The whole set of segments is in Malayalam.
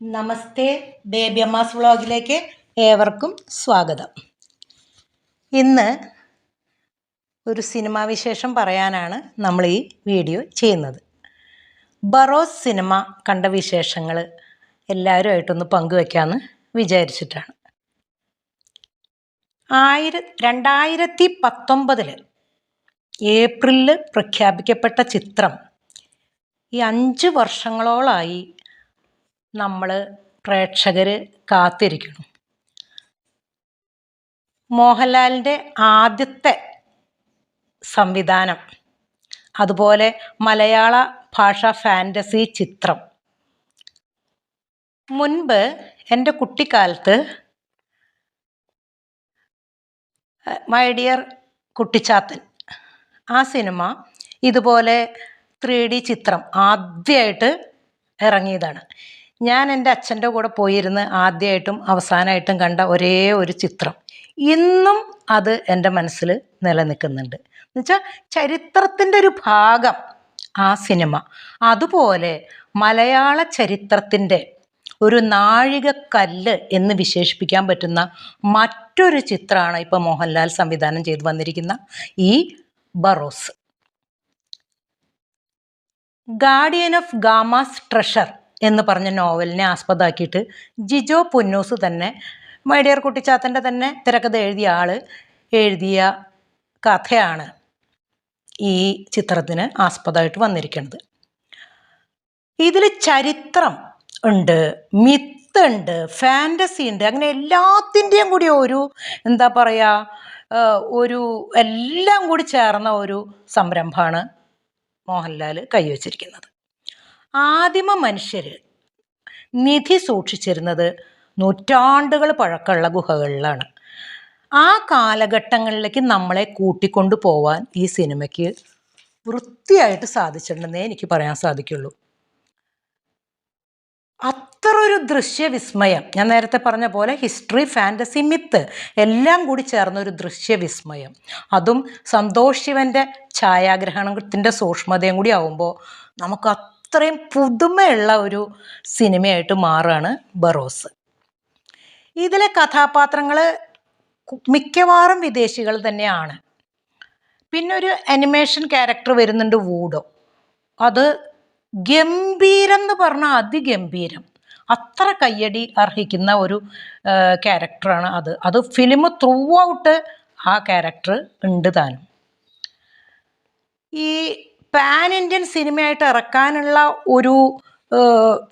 നമസ്തേ. ബേബി അമ്മാസ് വ്ളോഗിലേക്ക് ഏവർക്കും സ്വാഗതം. ഇന്ന് ഒരു സിനിമാ വിശേഷം പറയാനാണ് നമ്മൾ ഈ വീഡിയോ ചെയ്യുന്നത്. ബറോസ് സിനിമ കണ്ട വിശേഷങ്ങൾ എല്ലാവരുമായിട്ടൊന്ന് പങ്കുവെക്കാമെന്ന് വിചാരിച്ചിട്ടാണ്. ആയിര രണ്ടായിരത്തി പത്തൊമ്പതിൽ ഏപ്രിലിൽ പ്രഖ്യാപിക്കപ്പെട്ട ചിത്രം ഈ അഞ്ച് വർഷങ്ങളോളായി നമ്മൾ പ്രേക്ഷകർ കാത്തിരിക്കണം. മോഹൻലാലിന്റെ ആദ്യത്തെ സംവിധാനം അതുപോലെ മലയാള ഭാഷ ഫാന്റസി ചിത്രം. മുൻപ് എന്റെ കുട്ടിക്കാലത്ത് മൈ ഡിയർ കുട്ടിച്ചാത്തൻ ആ സിനിമ ഇതുപോലെ ത്രീ ഡി ചിത്രം ആദ്യമായിട്ട് ഇറങ്ങിയതാണ്. ഞാൻ എന്റെ അച്ഛന്റെ കൂടെ പോയിരുന്ന് ആദ്യമായിട്ടും അവസാനമായിട്ടും കണ്ട ഒരേ ഒരു ചിത്രം. ഇന്നും അത് എന്റെ മനസ്സിൽ നിലനിൽക്കുന്നുണ്ട്. എന്നുവെച്ചാൽ ചരിത്രത്തിന്റെ ഒരു ഭാഗം ആ സിനിമ. അതുപോലെ മലയാള ചരിത്രത്തിന്റെ ഒരു നാഴികക്കല്ല് എന്ന് വിശേഷിപ്പിക്കാൻ പറ്റുന്ന മറ്റൊരു ചിത്രമാണ് ഇപ്പോൾ മോഹൻലാൽ സംവിധാനം ചെയ്തു വന്നിരിക്കുന്ന ഈ Barroz. Guardian of Gama's treasure എന്ന് പറഞ്ഞ നോവലിനെ ആസ്പദമാക്കിയിട്ട് ജിജോ പുന്നൂസ് തന്നെ മൈഡിയർ കുട്ടിച്ചാത്തന്റെ തന്നെ തിരക്കഥ എഴുതിയ ആൾ എഴുതിയ കഥയാണ് ഈ ചിത്രത്തിന് ആസ്പദമായിട്ട് വന്നിരിക്കുന്നത്. ഇതിൽ ചരിത്രം ഉണ്ട് മിത്ത് ഉണ്ട് ഫാന്റസി ഉണ്ട് അങ്ങനെ എല്ലാത്തിന്റെയും കൂടി ഒരു എന്താ പറയുക ഒരു എല്ലാം കൂടി ചേർന്ന ഒരു സംരംഭമാണ് മോഹൻലാൽ കൈവച്ചിരിക്കുന്നത്. ആദിമ മനുഷ്യർ നിധി സൂക്ഷിച്ചിരുന്നത് നൂറ്റാണ്ടുകൾ പഴക്കമുള്ള ഗുഹകളിലാണ്. ആ കാലഘട്ടങ്ങളിലേക്ക് നമ്മളെ കൂട്ടിക്കൊണ്ടു പോവാൻ ഈ സിനിമയ്ക്ക് വൃത്തിയായിട്ട് സാധിച്ചിട്ടുണ്ടെന്നേ എനിക്ക് പറയാൻ സാധിക്കുള്ളൂ. അത്ര ഒരു ദൃശ്യവിസ്മയം ഞാൻ നേരത്തെ പറഞ്ഞ പോലെ ഹിസ്റ്ററി ഫാന്റസി മിത്ത് എല്ലാം കൂടി ചേർന്ന ഒരു ദൃശ്യവിസ്മയം. അതും സന്തോഷ് ശിവന്റെ ഛായാഗ്രഹണത്തിന്റെ സൂക്ഷ്മതയും കൂടി ആവുമ്പോൾ നമുക്ക് അത്രയും പുതുമയുള്ള ഒരു സിനിമയായിട്ട് മാറുകയാണ് ബറോസ്. ഇതിലെ കഥാപാത്രങ്ങൾ മിക്കവാറും വിദേശികൾ തന്നെയാണ്. പിന്നെ ഒരു അനിമേഷൻ ക്യാരക്ടർ വരുന്നുണ്ട് വൂഡോ. അത് ഗംഭീരം എന്ന് പറഞ്ഞാൽ അതിഗംഭീരം. അത്ര കയ്യടി അർഹിക്കുന്ന ഒരു ക്യാരക്ടറാണ് അത്. അത് ഫിലിം ത്രൂ ഔട്ട് ആ ക്യാരക്ടർ ഉണ്ട് താനും. ഈ പാൻ ഇന്ത്യൻ സിനിമയായിട്ട് ഇറക്കാനുള്ള ഒരു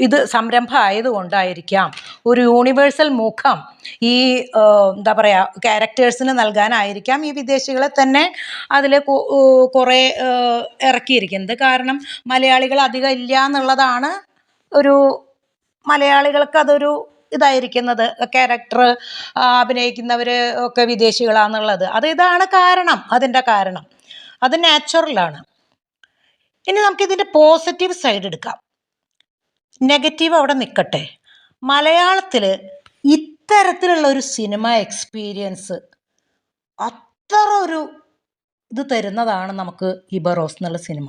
ഇത് സംരംഭം ആയതുകൊണ്ടായിരിക്കാം. ഒരു യൂണിവേഴ്സൽ മുഖം ഈ എന്താ പറയുക ക്യാരക്ടേഴ്സിന് നൽകാനായിരിക്കാം ഈ വിദേശികളെ തന്നെ അതിൽ കുറേ ഇറക്കിയിരിക്കുന്നത്. കാരണം മലയാളികൾ അധികം ഇല്ല എന്നുള്ളതാണ് ഒരു മലയാളികൾക്ക് അതൊരു ഇതായിരിക്കുന്നത്. ക്യാരക്ടർ അഭിനയിക്കുന്നവർ ഒക്കെ വിദേശികളാണെന്നുള്ളത് അത് ഇതാണ് കാരണം അതിന്റെ കാരണം. അത് നാച്ചുറലാണ്. ഇനി നമുക്ക് ഇതിന്റെ പോസിറ്റീവ് സൈഡ് എടുക്കാം. നെഗറ്റീവ് അവിടെ നിൽക്കട്ടെ മലയാളത്തിൽ ഇത്തരത്തിലുള്ള ഒരു സിനിമ എക്സ്പീരിയൻസ് അത്ര ഒരു ഇത് തരുന്നതാണ് നമുക്ക് ഇബറോസ് എന്നുള്ള സിനിമ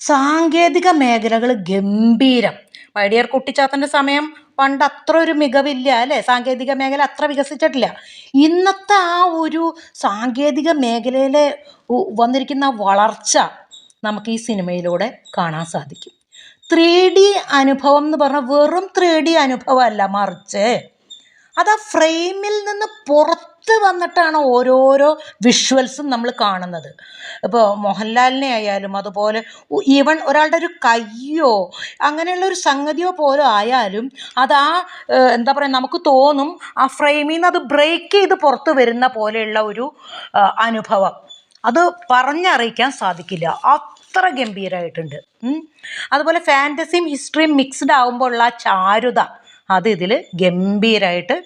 സാങ്കേതിക മേഖലകൾ ഗംഭീരം. പഴയർ കുട്ടിച്ചാത്തന്റെ സമയം പണ്ട് അത്ര ഒരു മികവില്ല അല്ലേ? സാങ്കേതിക മേഖല അത്ര വികസിച്ചിട്ടില്ല. ഇന്നത്തെ ആ ഒരു സാങ്കേതിക മേഖലയിലെ വന്നിരിക്കുന്ന വളർച്ച നമുക്ക് ഈ സിനിമയിലൂടെ കാണാൻ സാധിക്കും. ത്രീ ഡി അനുഭവം എന്ന് പറഞ്ഞാൽ വെറും ത്രീ ഡി അനുഭവമല്ല മറിച്ച്. അത് ആ ഫ്രെയിമിൽ നിന്ന് പുറത്ത് വന്നിട്ടാണ് ഓരോരോ വിഷ്വൽസും നമ്മൾ കാണുന്നത്. ഇപ്പോൾ മോഹൻലാലിനെ ആയാലും അതുപോലെ ഈവൺ ഒരാളുടെ ഒരു കയ്യോ അങ്ങനെയുള്ള ഒരു സംഗതിയോ പോലും ആയാലും അത് ആ എന്താ പറയുക നമുക്ക് തോന്നും ആ ഫ്രെയിമിൽ നിന്ന് അത് ബ്രേക്ക് ചെയ്ത് പുറത്ത് വരുന്ന പോലെയുള്ള ഒരു അനുഭവം. അത് പറഞ്ഞറിയിക്കാൻ സാധിക്കില്ല. അത്ര ഗംഭീരമായിട്ടുണ്ട് അതുപോലെ ഫാന്റസിയും ഹിസ്റ്ററിയും മിക്സ്ഡ് ആകുമ്പോൾ ഉള്ള ആ ചാരുത അത് ഇതിൽ ഗംഭീരമായിട്ട്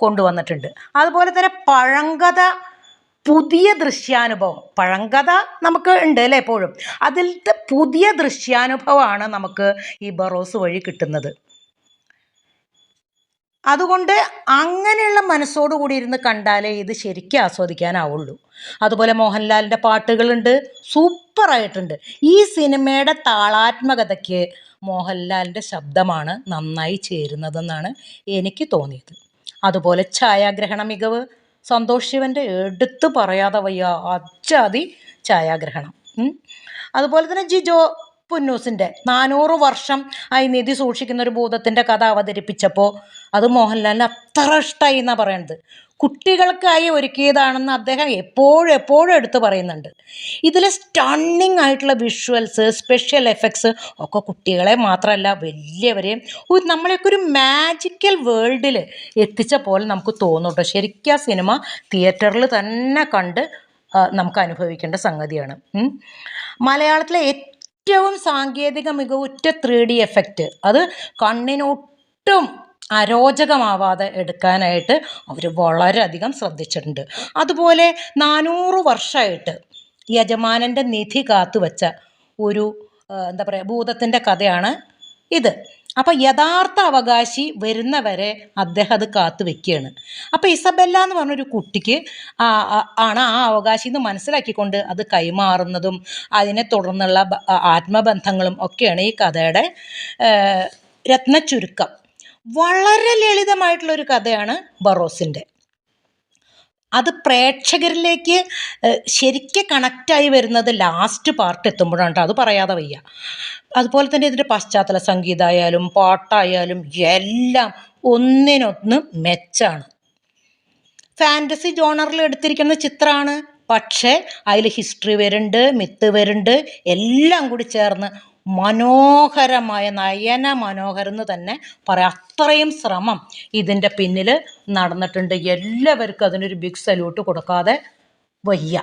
കൊണ്ടുവന്നിട്ടുണ്ട്. അതുപോലെ തന്നെ പഴങ്കഥ പുതിയ ദൃശ്യാനുഭവം. പഴങ്കഥ നമുക്ക് ഉണ്ട് അല്ലേ എപ്പോഴും? അതിലത്തെ പുതിയ ദൃശ്യാനുഭവമാണ് നമുക്ക് ഈ ബറോസ് വഴി കിട്ടുന്നത്. അതുകൊണ്ട് അങ്ങനെയുള്ള മനസ്സോടുകൂടി ഇരുന്ന് കണ്ടാലേ ഇത് ശരിക്കും ആസ്വദിക്കാനാവുള്ളൂ. അതുപോലെ മോഹൻലാലിന്റെ പാട്ടുകളുണ്ട് സൂപ്പറായിട്ടുണ്ട്. ഈ സിനിമയുടെ താളാത്മകതയ്ക്ക് മോഹൻലാലിന്റെ ശബ്ദമാണ് നന്നായി ചേരുന്നതെന്നാണ് എനിക്ക് തോന്നിയത്. അതുപോലെ ഛായാഗ്രഹണ മികവ്. സന്തോഷ് ശിവന്റെ എടുത്തു പറയാതെ വയ്യ. അജാതി ഛായാഗ്രഹണം. അതുപോലെ തന്നെ ജിജോ പുന്നൂസിന്റെ നാനൂറ് വർഷം ആയി നിധി സൂക്ഷിക്കുന്ന ഒരു ഭൂതത്തിന്റെ കഥ അവതരിപ്പിച്ചപ്പോൾ അത് മോഹൻലാലിന് അത്ര ഇഷ്ടമായി എന്നാണ് പറയണത്. കുട്ടികൾക്കായി ഒരുക്കിയതാണെന്ന് അദ്ദേഹം എപ്പോഴും എപ്പോഴും എടുത്തു പറയുന്നുണ്ട്. ഇതിൽ സ്റ്റണ്ണിങ് ആയിട്ടുള്ള വിഷ്വൽസ് സ്പെഷ്യൽ എഫക്ട്സ് ഒക്കെ കുട്ടികളെ മാത്രമല്ല വലിയവരെയും ഒരു നമ്മളെയൊക്കെ ഒരു മാജിക്കൽ വേൾഡിൽ എത്തിച്ച പോലെ നമുക്ക് തോന്നും കേട്ടോ ശരിക്കും ആ സിനിമ തിയേറ്ററിൽ തന്നെ കണ്ട് നമുക്ക് അനുഭവിക്കേണ്ട സംഗതിയാണ്. മലയാളത്തിലെ ഏറ്റവും സാങ്കേതിക മികവുറ്റ ത്രീ ഡി എഫക്റ്റ് അത് കണ്ണിനൊട്ടും അരോചകമാവാതെ എടുക്കാനായിട്ട് അവർ വളരെയധികം ശ്രദ്ധിച്ചിട്ടുണ്ട്. അതുപോലെ നാനൂറ് വർഷമായിട്ട് യജമാനന്റെ നിധി കാത്തുവച്ച ഒരു എന്താ പറയുക ഭൂതത്തിന്റെ കഥയാണ് ഇത്. അപ്പോൾ യഥാർത്ഥ അവകാശി വരുന്നവരെ അദ്ദേഹം അത് കാത്തു വെക്കുകയാണ്. അപ്പോൾ ഇസബെല്ല എന്ന് പറഞ്ഞൊരു കുട്ടിക്ക് ആണ് ആ അവകാശി എന്ന് മനസ്സിലാക്കിക്കൊണ്ട് അത് കൈമാറുന്നതും അതിനെ തുടർന്നുള്ള ആത്മബന്ധങ്ങളും ഒക്കെയാണ് ഈ കഥയുടെ രത്നചുരുക്കം വളരെ ലളിതമായിട്ടുള്ളൊരു കഥയാണ് ബറോസിന്റെ അത് പ്രേക്ഷകരിലേക്ക് ശരിക്കും കണക്റ്റായി വരുന്നത് ലാസ്റ്റ് പാർട്ട് എത്തുമ്പോഴാണ് അത് പറയാതെ വയ്യ. അതുപോലെ തന്നെ ഇതിന്റെ പശ്ചാത്തല സംഗീതമായാലും പാട്ടായാലും എല്ലാം ഒന്നിനൊന്ന് മെച്ചാണ്. ഫാന്റസി ജോണറിൽ എടുത്തിരിക്കുന്ന ചിത്രമാണ്. പക്ഷേ അതിൽ ഹിസ്റ്ററി വരുന്നുണ്ട് മിത്ത് വരുന്നുണ്ട് എല്ലാം കൂടി ചേർന്ന് മനോഹരമായ നയന മനോഹരം എന്ന് തന്നെ പറയാം. അത്രയും ശ്രമം ഇതിന്റെ പിന്നിൽ നടന്നിട്ടുണ്ട്. എല്ലാവർക്കും അതിനൊരു ബിഗ് സല്യൂട്ട് കൊടുക്കാതെ വയ്യ.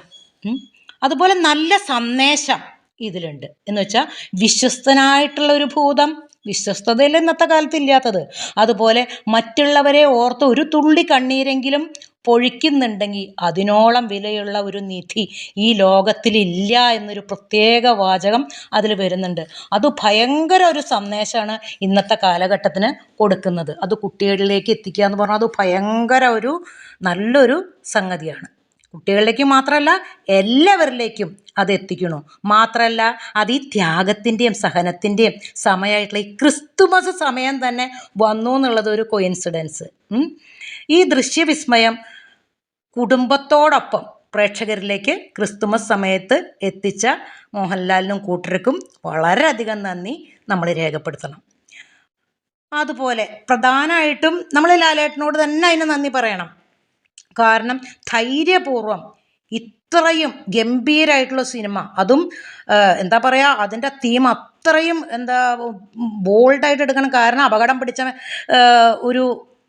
അതുപോലെ നല്ല സന്ദേശം ഇതിലുണ്ട്. എന്ന് വെച്ചാൽ വിശ്വസ്തനായിട്ടുള്ള ഒരു ഭൂതം വിശ്വസ്തതയിൽ ഇന്നത്തെ കാലത്ത് ഇല്ലാത്തത്. അതുപോലെ മറ്റുള്ളവരെ ഓർത്ത് ഒരു തുള്ളി കണ്ണീരെങ്കിലും പൊഴിക്കുന്നുണ്ടെങ്കിൽ അതിനോളം വിലയുള്ള ഒരു നിധി ഈ ലോകത്തിലില്ല എന്നൊരു പ്രത്യേക വാചകം അതിൽ വരുന്നുണ്ട്. അത് ഭയങ്കര ഒരു സന്ദേശമാണ് ഇന്നത്തെ കാലഘട്ടത്തിന് കൊടുക്കുന്നത്. അത് കുട്ടികളിലേക്ക് എത്തിക്കുക എന്ന് പറഞ്ഞാൽ അത് ഭയങ്കര ഒരു നല്ലൊരു സംഗതിയാണ്. കുട്ടികളിലേക്ക് മാത്രമല്ല എല്ലാവരിലേക്കും അത് എത്തിക്കണു മാത്രമല്ല അത് ഈ ത്യാഗത്തിന്റെയും സഹനത്തിന്റെയും സമയമായിട്ടുള്ള ഈ ക്രിസ്തുമസ് സമയം തന്നെ വന്നു എന്നുള്ളത് ഒരു കോയിൻസിഡൻസ് ഈ ദൃശ്യവിസ്മയം കുടുംബത്തോടൊപ്പം പ്രേക്ഷകരിലേക്ക് ക്രിസ്തുമസ് സമയത്ത് എത്തിച്ച മോഹൻലാലിനും കൂട്ടർക്കും വളരെയധികം നന്ദി നമ്മൾ രേഖപ്പെടുത്തണം. അതുപോലെ പ്രധാനമായിട്ടും നമ്മൾ ലാലേട്ടനോട് തന്നെ അതിന് നന്ദി പറയണം. കാരണം ധൈര്യപൂർവം ഇത്രയും ഗംഭീരമായിട്ടുള്ള സിനിമ. അതും എന്താ പറയുക അതിന്റെ തീം അത്രയും എന്താ ബോൾഡായിട്ട് എടുക്കണം. കാരണം അപകടം പിടിച്ച ഒരു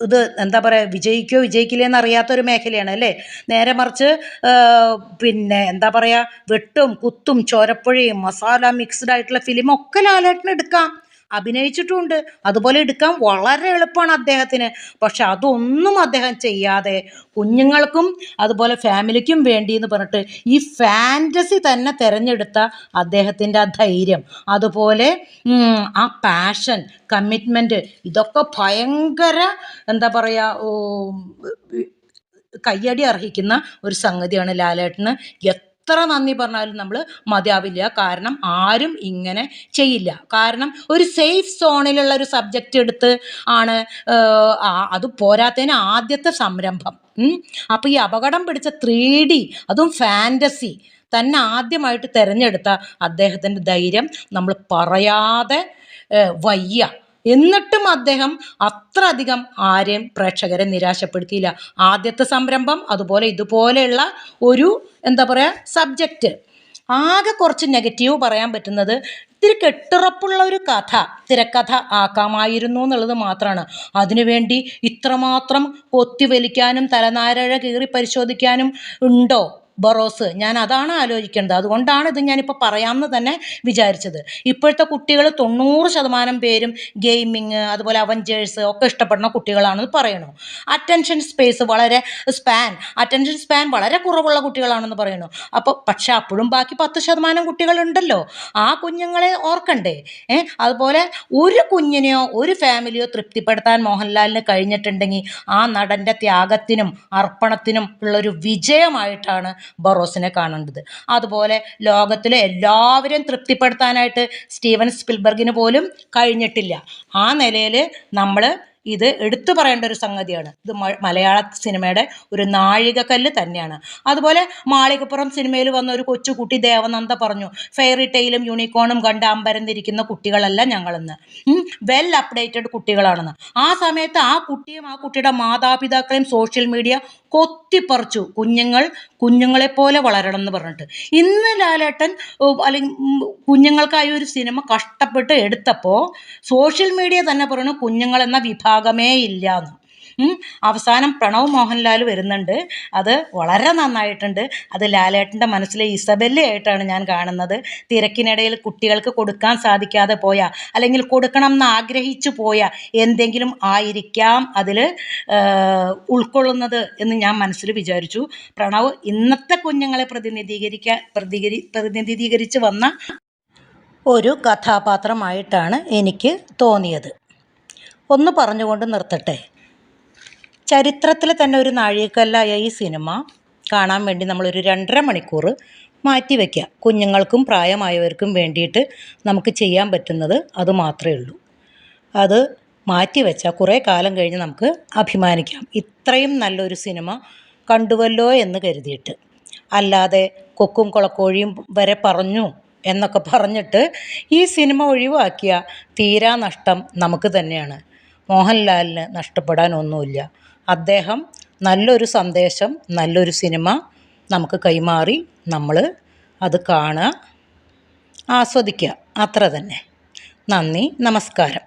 ഇത് എന്താ പറയുക വിജയിക്കോ വിജയിക്കില്ലേ എന്നറിയാത്തൊരു മേഖലയാണ് അല്ലേ? നേരെ മറിച്ച് പിന്നെ എന്താ പറയുക വെട്ടും കുത്തും ചോരപ്പുഴയും മസാല മിക്സ്ഡ് ആയിട്ടുള്ള ഫിലിമൊക്കെ ലാലേട്ടന് എടുക്കാം. അഭിനയിച്ചിട്ടുമുണ്ട്. അതുപോലെ എടുക്കാൻ വളരെ എളുപ്പമാണ് അദ്ദേഹത്തിന്. പക്ഷെ അതൊന്നും അദ്ദേഹം ചെയ്യാതെ കുഞ്ഞുങ്ങൾക്കും അതുപോലെ ഫാമിലിക്കും വേണ്ടി എന്ന് പറഞ്ഞിട്ട് ഈ ഫാന്റസി തന്നെ തിരഞ്ഞെടുത്ത അദ്ദേഹത്തിന്റെ ആ ധൈര്യം. അതുപോലെ ആ പാഷൻ കമ്മിറ്റ്മെന്റ് ഇതൊക്കെ ഭയങ്കര എന്താ പറയുക കയ്യടി അർഹിക്കുന്ന ഒരു സംഗതിയാണ് ലാലേട്ടന് എത്ര നന്ദി പറഞ്ഞാലും നമ്മൾ മതിയാവില്ല. കാരണം ആരും ഇങ്ങനെ ചെയ്യില്ല. കാരണം ഒരു സേഫ് സോണിലുള്ള ഒരു സബ്ജക്റ്റ് എടുത്ത് ആണ് അത് പോരാത്തതിന് ആദ്യത്തെ സംരംഭം. അപ്പോൾ ഈ അപകടം പിടിച്ച ത്രീ ഡി അതും ഫാന്റസി തന്നെ ആദ്യമായിട്ട് തിരഞ്ഞെടുത്ത അദ്ദേഹത്തിന്റെ ധൈര്യം നമ്മൾ പറയാതെ വയ്യ. എന്നിട്ടും അദ്ദേഹം അത്ര അധികം ആരെയും പ്രേക്ഷകരെ നിരാശപ്പെടുത്തിയില്ല. ആദ്യത്തെ സംരംഭം അതുപോലെ ഇതുപോലെയുള്ള ഒരു എന്താ പറയുക സബ്ജക്റ്റ് ആകെ കുറച്ച് നെഗറ്റീവ് പറയാൻ പറ്റുന്നത് ഇത്തിരി കെട്ടുറപ്പുള്ള ഒരു കഥ തിരക്കഥ ആക്കാമായിരുന്നു എന്നുള്ളത് മാത്രമാണ്. അതിനുവേണ്ടി ഇത്രമാത്രം കൊത്തിവലിക്കാനും തലനാരഴ കീറി പരിശോധിക്കാനും ഉണ്ടോ? ബറോസ്. ഞാൻ അതാണ് ആലോചിക്കേണ്ടത്. അതുകൊണ്ടാണ് ഇത് ഞാനിപ്പോൾ പറയാമെന്ന് തന്നെ വിചാരിച്ചത്. ഇപ്പോഴത്തെ കുട്ടികൾ തൊണ്ണൂറ് ശതമാനം പേരും ഗെയിമിങ് അതുപോലെ അവഞ്ചേഴ്സ് ഒക്കെ ഇഷ്ടപ്പെടുന്ന കുട്ടികളാണെന്ന് പറയണു. അറ്റൻഷൻ സ്പേസ് വളരെ സ്പാൻ. അറ്റൻഷൻ സ്പാൻ വളരെ കുറവുള്ള കുട്ടികളാണെന്ന് പറയുന്നു അപ്പോൾ പക്ഷെ അപ്പോഴും ബാക്കി പത്ത് ശതമാനം കുട്ടികളുണ്ടല്ലോ. ആ കുഞ്ഞുങ്ങളെ ഓർക്കണ്ടേ? ഏ? അതുപോലെ ഒരു കുഞ്ഞിനെയോ ഒരു ഫാമിലിയോ തൃപ്തിപ്പെടുത്താൻ മോഹൻലാലിന് കഴിഞ്ഞിട്ടുണ്ടെങ്കിൽ ആ നടന്റെ ത്യാഗത്തിനും അർപ്പണത്തിനും ഉള്ളൊരു വിജയമായിട്ടാണ് ബറോസിനെ കാണേണ്ടത്. അതുപോലെ ലോകത്തിലെ എല്ലാവരും തൃപ്തിപ്പെടുത്താനായിട്ട് സ്റ്റീവൻ സ്പിൽബർഗിന് പോലും കഴിഞ്ഞിട്ടില്ല. ആ നിലയിൽ നമ്മൾ ഇത് എടുത്തു പറയേണ്ട ഒരു സംഗതിയാണ്. ഇത് മലയാള സിനിമയുടെ ഒരു നാഴികക്കല്ല് തന്നെയാണ്. അതുപോലെ മാളികപ്പുറം സിനിമയിൽ വന്ന ഒരു കൊച്ചുകുട്ടി ദേവനന്ദ പറഞ്ഞു ഫെയറി ടെയിലും യൂണിക്കോണും കണ്ട് അമ്പരന്നിരിക്കുന്ന കുട്ടികളല്ല ഞങ്ങളെന്ന്. വെൽ അപ്ഡേറ്റഡ് കുട്ടികളാണെന്ന്. ആ സമയത്ത് ആ കുട്ടിയും ആ കുട്ടിയുടെ മാതാപിതാക്കളെയും സോഷ്യൽ മീഡിയ കൊത്തിപ്പറിച്ചു. കുഞ്ഞുങ്ങൾ കുഞ്ഞുങ്ങളെപ്പോലെ വളരണം എന്ന് പറഞ്ഞിട്ട്. ഇന്ന് ലാലേട്ടൻ അല്ലെങ്കിൽ കുഞ്ഞുങ്ങൾക്കായി ഒരു സിനിമ കഷ്ടപ്പെട്ട് എടുത്തപ്പോൾ സോഷ്യൽ മീഡിയ തന്നെ പറഞ്ഞു കുഞ്ഞുങ്ങൾ എന്ന വിഭാഗമേ ഇല്ല എന്ന് അവസാനം പ്രണവ് മോഹൻലാൽ വരുന്നുണ്ട്. അത് വളരെ നന്നായിട്ടുണ്ട്. അത് ലാലേട്ടന്റെ മനസ്സിലെ ഇസബെല്ലയായിട്ടാണ് ഞാൻ കാണുന്നത്. തിരക്കിനിടയിൽ കുട്ടികൾക്ക് കൊടുക്കാൻ സാധിക്കാതെ പോയ അല്ലെങ്കിൽ കൊടുക്കണം എന്ന് ആഗ്രഹിച്ചു പോയ എന്തെങ്കിലും ആയിരിക്കാം അതിൽ ഉൾക്കൊള്ളുന്നത് എന്ന് ഞാൻ മനസ്സിൽ വിചാരിച്ചു. പ്രണവ് ഇന്നത്തെ കുഞ്ഞുങ്ങളെ പ്രതിനിധീകരിക്കാൻ പ്രതികരി പ്രതിനിധീകരിച്ച് വന്ന ഒരു കഥാപാത്രമായിട്ടാണ് എനിക്ക് തോന്നിയത്. ഒന്ന് പറഞ്ഞുകൊണ്ട് നിർത്തട്ടെ. ചരിത്രത്തിൽ തന്നെ ഒരു നാഴികക്കല്ലായ ഈ സിനിമ കാണാൻ വേണ്ടി നമ്മളൊരു രണ്ടര മണിക്കൂർ മാറ്റി വയ്ക്കുക കുഞ്ഞുങ്ങൾക്കും പ്രായമായവർക്കും വേണ്ടിയിട്ട് നമുക്ക് ചെയ്യാൻ പറ്റുന്നത് അത് മാത്രമേ ഉള്ളൂ. അത് മാറ്റി വെച്ചാൽ കുറേ കാലം കഴിഞ്ഞ് നമുക്ക് അഭിമാനിക്കാം. ഇത്രയും നല്ലൊരു സിനിമ കണ്ടുവല്ലോ എന്ന് കരുതിയിട്ട്. അല്ലാതെ കൊക്കും കുളക്കോഴിയും വരെ പറഞ്ഞു എന്നൊക്കെ പറഞ്ഞിട്ട് ഈ സിനിമ ഒഴിവാക്കിയ തീരാ നഷ്ടം നമുക്ക് തന്നെയാണ്. മോഹൻലാലിന് നഷ്ടപ്പെടാൻ ഒന്നുമില്ല അദ്ദേഹം നല്ലൊരു സന്ദേശം നല്ലൊരു സിനിമ നമുക്ക് കൈമാറി നമ്മൾ അത് കാണുക ആസ്വദിക്കുക. അത്ര തന്നെ. നന്ദി നമസ്കാരം.